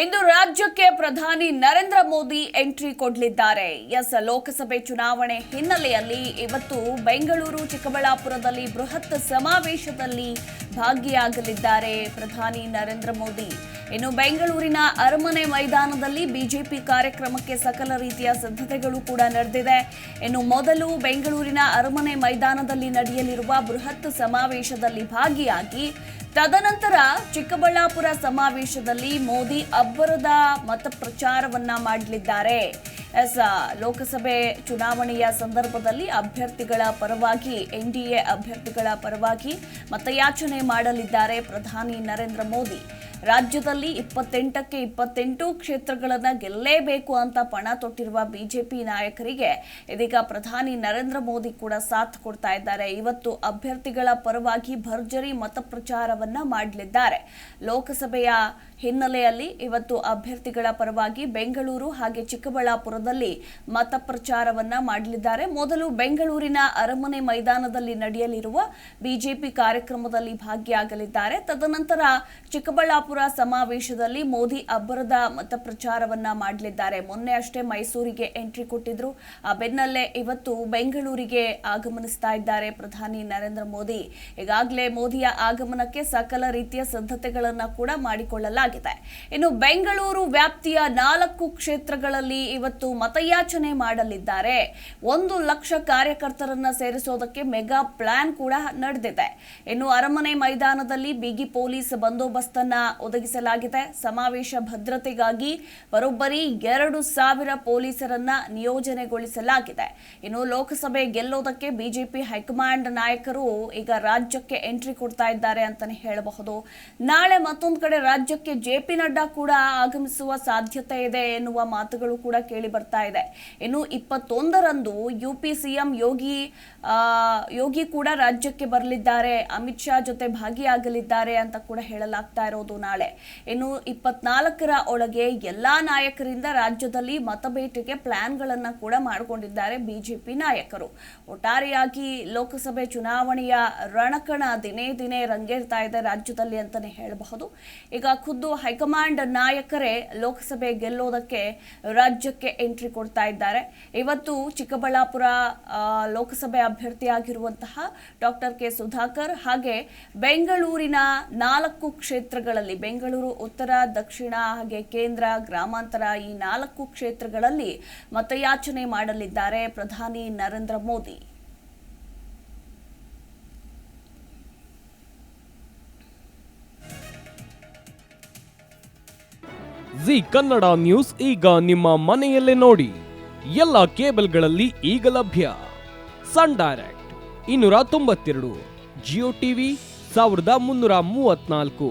ಇಂದು ರಾಜ್ಯಕ್ಕೆ ಪ್ರಧಾನಿ ನರೇಂದ್ರ ಮೋದಿ ಎಂಟ್ರಿ ಕೊಡಲಿದ್ದಾರೆ. ಎಸ್, ಲೋಕಸಭೆ ಚುನಾವಣೆ ಹಿನ್ನೆಲೆಯಲ್ಲಿ ಇವತ್ತು ಬೆಂಗಳೂರು, ಚಿಕ್ಕಬಳ್ಳಾಪುರದಲ್ಲಿ ಬೃಹತ್ ಸಮಾವೇಶದಲ್ಲಿ ಭಾಗಿಯಾಗಲಿದ್ದಾರೆ ಪ್ರಧಾನಿ ನರೇಂದ್ರ ಮೋದಿ. ಇನ್ನು ಬೆಂಗಳೂರಿನ ಅರಮನೆ ಮೈದಾನದಲ್ಲಿ ಬಿಜೆಪಿ ಕಾರ್ಯಕ್ರಮಕ್ಕೆ ಸಕಲ ರೀತಿಯ ಸಿದ್ಧತೆಗಳು ಕೂಡ ನಡೆದಿದೆ. ಇನ್ನು ಮೊದಲು ಬೆಂಗಳೂರಿನ ಅರಮನೆ ಮೈದಾನದಲ್ಲಿ ನಡೆಯಲಿರುವ ಬೃಹತ್ ಸಮಾವೇಶದಲ್ಲಿ ಭಾಗಿಯಾಗಿ ತದನಂತರ ಚಿಕ್ಕಬಳ್ಳಾಪುರ ಸಮಾವೇಶದಲ್ಲಿ ಮೋದಿ ಅಬ್ಬರದ ಮತ ಪ್ರಚಾರವನ್ನ ಮಾಡಲಿದ್ದಾರೆ. ಎಸ್ ಲೋಕಸಭೆ ಚುನಾವಣೆಯ ಸಂದರ್ಭದಲ್ಲಿ ಅಭ್ಯರ್ಥಿಗಳ ಪರವಾಗಿ ಎನ್ಡಿಎ ಅಭ್ಯರ್ಥಿಗಳ ಪರವಾಗಿ ಮತಯಾಚನೆ ಮಾಡಲಿದ್ದಾರೆ ಪ್ರಧಾನಿ ನರೇಂದ್ರ ಮೋದಿ. ರಾಜ್ಯದಲ್ಲಿ ಇಪ್ಪತ್ತೆಂಟಕ್ಕೆ ಇಪ್ಪತ್ತೆಂಟು ಕ್ಷೇತ್ರಗಳನ್ನು ಗೆಲ್ಲಲೇಬೇಕು ಅಂತ ಪಣ ತೊಟ್ಟಿರುವ ಬಿಜೆಪಿ ನಾಯಕರಿಗೆ ಇದೀಗ ಪ್ರಧಾನಿ ನರೇಂದ್ರ ಮೋದಿ ಕೂಡ ಸಾಥ್ ಕೊಡ್ತಾ ಇದ್ದಾರೆ. ಇವತ್ತು ಅಭ್ಯರ್ಥಿಗಳ ಪರವಾಗಿ ಭರ್ಜರಿ ಮತ ಪ್ರಚಾರವನ್ನ ಮಾಡಲಿದ್ದಾರೆ. ಲೋಕಸಭೆಯ ಹಿನ್ನೆಲೆಯಲ್ಲಿ ಇವತ್ತು ಅಭ್ಯರ್ಥಿಗಳ ಪರವಾಗಿ ಬೆಂಗಳೂರು ಹಾಗೆ ಚಿಕ್ಕಬಳ್ಳಾಪುರದಲ್ಲಿ ಮತ ಪ್ರಚಾರವನ್ನ ಮಾಡಲಿದ್ದಾರೆ. ಮೊದಲು ಬೆಂಗಳೂರಿನ ಅರಮನೆ ಮೈದಾನದಲ್ಲಿ ನಡೆಯಲಿರುವ ಬಿಜೆಪಿ ಕಾರ್ಯಕ್ರಮದಲ್ಲಿ ಭಾಗಿಯಾಗಲಿದ್ದಾರೆ. ತದನಂತರ ಚಿಕ್ಕಬಳ್ಳಾಪುರ ಸಮಾವೇಶದಲ್ಲಿ ಮೋದಿ ಅಬ್ಬರದ ಮತ ಪ್ರಚಾರವನ್ನ ಮಾಡಲಿದ್ದಾರೆ. ಮೊನ್ನೆ ಅಷ್ಟೇ ಮೈಸೂರಿಗೆ ಎಂಟ್ರಿ ಕೊಟ್ಟಿದ್ರು. ಆ ಬೆನ್ನಲ್ಲೇ ಇವತ್ತು ಬೆಂಗಳೂರಿಗೆ ಆಗಮನಿಸ್ತಾ ಇದ್ದಾರೆ ಪ್ರಧಾನಿ ನರೇಂದ್ರ ಮೋದಿ. ಈಗಾಗಲೇ ಮೋದಿಯ ಆಗಮನಕ್ಕೆ ಸಕಲ ರೀತಿಯ ಸಿದ್ಧತೆಗಳನ್ನ ಕೂಡ ಮಾಡಿಕೊಳ್ಳಲಾಗಿದೆ. ಇನ್ನು ಬೆಂಗಳೂರು ವ್ಯಾಪ್ತಿಯ ನಾಲ್ಕು ಕ್ಷೇತ್ರಗಳಲ್ಲಿ ಇವತ್ತು ಮತಯಾಚನೆ ಮಾಡಲಿದ್ದಾರೆ. ಒಂದು ಲಕ್ಷ ಕಾರ್ಯಕರ್ತರನ್ನ ಸೇರಿಸೋದಕ್ಕೆ ಮೆಗಾ ಪ್ಲಾನ್ ಕೂಡ ನಡೆದಿದೆ. ಇನ್ನು ಅರಮನೆ ಮೈದಾನದಲ್ಲಿ ಬಿಗಿ ಪೊಲೀಸ್ ಬಂದೋಬಸ್ತನ್ನ ಒದಗಿಸಲಾಗಿದೆ. ಸಮಾವೇಶ ಭದ್ರತೆಗಾಗಿ ಬರೋಬ್ಬರಿ ಎರಡು ಸಾವಿರ ಪೊಲೀಸರನ್ನ ನಿಯೋಜನೆಗೊಳಿಸಲಾಗಿದೆ. ಇನ್ನು ಲೋಕಸಭೆ ಗೆಲ್ಲೋದಕ್ಕೆ ಬಿಜೆಪಿ ಹೈಕಮಾಂಡ್ ನಾಯಕರು ಈಗ ರಾಜ್ಯಕ್ಕೆ ಎಂಟ್ರಿ ಕೊಡ್ತಾ ಇದ್ದಾರೆ ಅಂತಾನೆ ಹೇಳಬಹುದು. ನಾಳೆ ಮತ್ತೊಂದು ಕಡೆ ರಾಜ್ಯಕ್ಕೆ ಜೆ ಪಿ ನಡ್ಡಾ ಕೂಡ ಆಗಮಿಸುವ ಸಾಧ್ಯತೆ ಇದೆ ಎನ್ನುವ ಮಾತುಗಳು ಕೂಡ ಕೇಳಿ ಬರ್ತಾ ಇದೆ. ಇನ್ನು ಇಪ್ಪತ್ತೊಂದರಂದು U P CM Yogi Yogi ಕೂಡ ರಾಜ್ಯಕ್ಕೆ ಬರಲಿದ್ದಾರೆ. ಅಮಿತ್ ಶಾ ಜೊತೆ ಭಾಗಿಯಾಗಲಿದ್ದಾರೆ ಅಂತ ಕೂಡ ಹೇಳಲಾಗ್ತಾ ಇರೋದು ನಾಳೆ. ಇನ್ನು ಇಪ್ಪತ್ನಾಲ್ಕರ ಒಳಗೆ ಎಲ್ಲ ನಾಯಕರಿಂದ ರಾಜ್ಯದಲ್ಲಿ ಮತಬೇಟೆಗೆ ಪ್ಲಾನ್ಗಳನ್ನ ಕೂಡ ಮಾಡಿಕೊಂಡಿದ್ದಾರೆ ಬಿಜೆಪಿ ನಾಯಕರು. ಒಟ್ಟಾರೆಯಾಗಿ ಲೋಕಸಭೆ ಚುನಾವಣೆಯ ರಣಕಣ ದಿನೇ ದಿನೇ ರಂಗೇರ್ತಾ ಇದೆ ರಾಜ್ಯದಲ್ಲಿ ಅಂತಾನೆ ಹೇಳಬಹುದು. ಈಗ ಖುದ್ದು ಹೈಕಮಾಂಡ್ ನಾಯಕರೇ ಲೋಕಸಭೆ ಗೆಲ್ಲೋದಕ್ಕೆ ರಾಜ್ಯಕ್ಕೆ ಎಂಟ್ರಿ ಕೊಡ್ತಾ ಇದ್ದಾರೆ. ಇವತ್ತು ಚಿಕ್ಕಬಳ್ಳಾಪುರ ಲೋಕಸಭೆ ಅಭ್ಯರ್ಥಿಯಾಗಿರುವಂತಹ ಡಾಕ್ಟರ್ ಕೆ ಸುಧಾಕರ್ ಹಾಗೆ ಬೆಂಗಳೂರಿನ ನಾಲ್ಕು ಕ್ಷೇತ್ರಗಳಲ್ಲಿ ಬೆಂಗಳೂರು, ಉತ್ತರ, ದಕ್ಷಿಣ ಹಾಗೆ ಕೇಂದ್ರ, ಗ್ರಾಮಾಂತರ ಈ ನಾಲ್ಕು ಕ್ಷೇತ್ರಗಳಲ್ಲಿ ಮತಯಾಚನೆ ಮಾಡಲಿದ್ದಾರೆ ಪ್ರಧಾನಿ ನರೇಂದ್ರ ಮೋದಿ. ಜಿ ಕನ್ನಡ ನ್ಯೂಸ್ ಈಗ ನಿಮ್ಮ ಮನೆಯಲ್ಲೇ ನೋಡಿ. ಎಲ್ಲ ಕೇಬಲ್ಗಳಲ್ಲಿ ಈಗ ಲಭ್ಯ. ಸನ್ ಡೈರೆಕ್ಟ್ ಇನ್ನೂರ ತೊಂಬತ್ತೆರಡು, ಜಿಯೋ ಟಿವಿ ಸಾವಿರದ ಮುನ್ನೂರ ಮೂವತ್ನಾಲ್ಕು